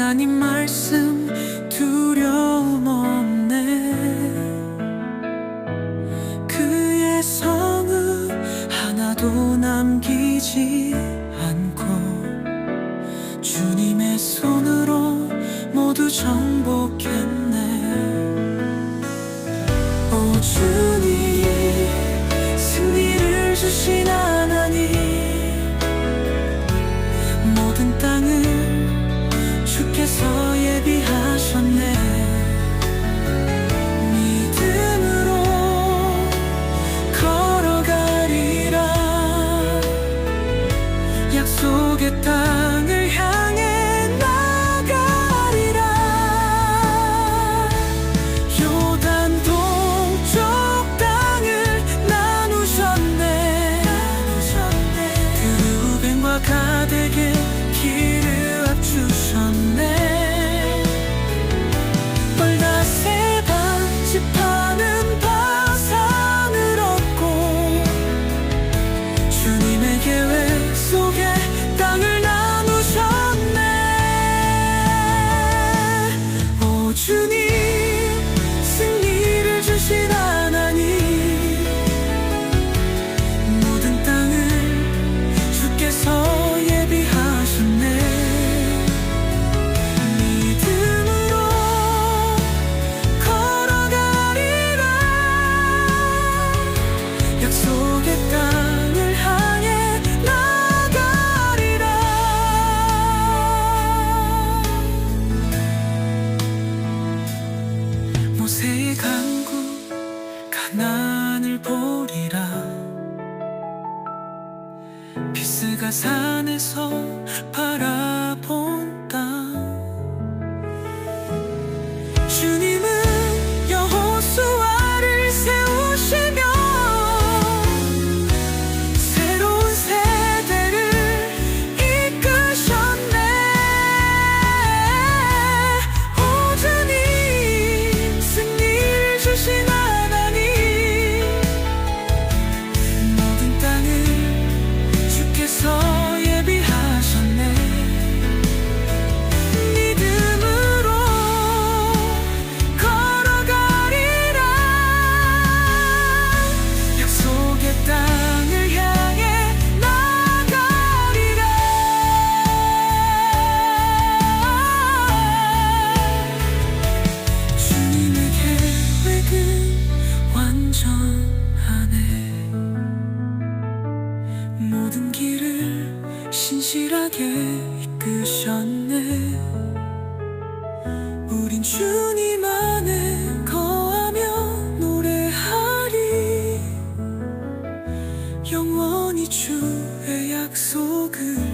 하나님 말씀 두려움 없네. 그의 성읍 하나도 남기지 않고 주님의 손으로 모두 정복 곳에 간구 가난을 보리라. 피스가 산에서 바라본 땅 신실하게 이끄셨네. 우린 주님 안에 거하며 노래하리. 영원히 주의 약속을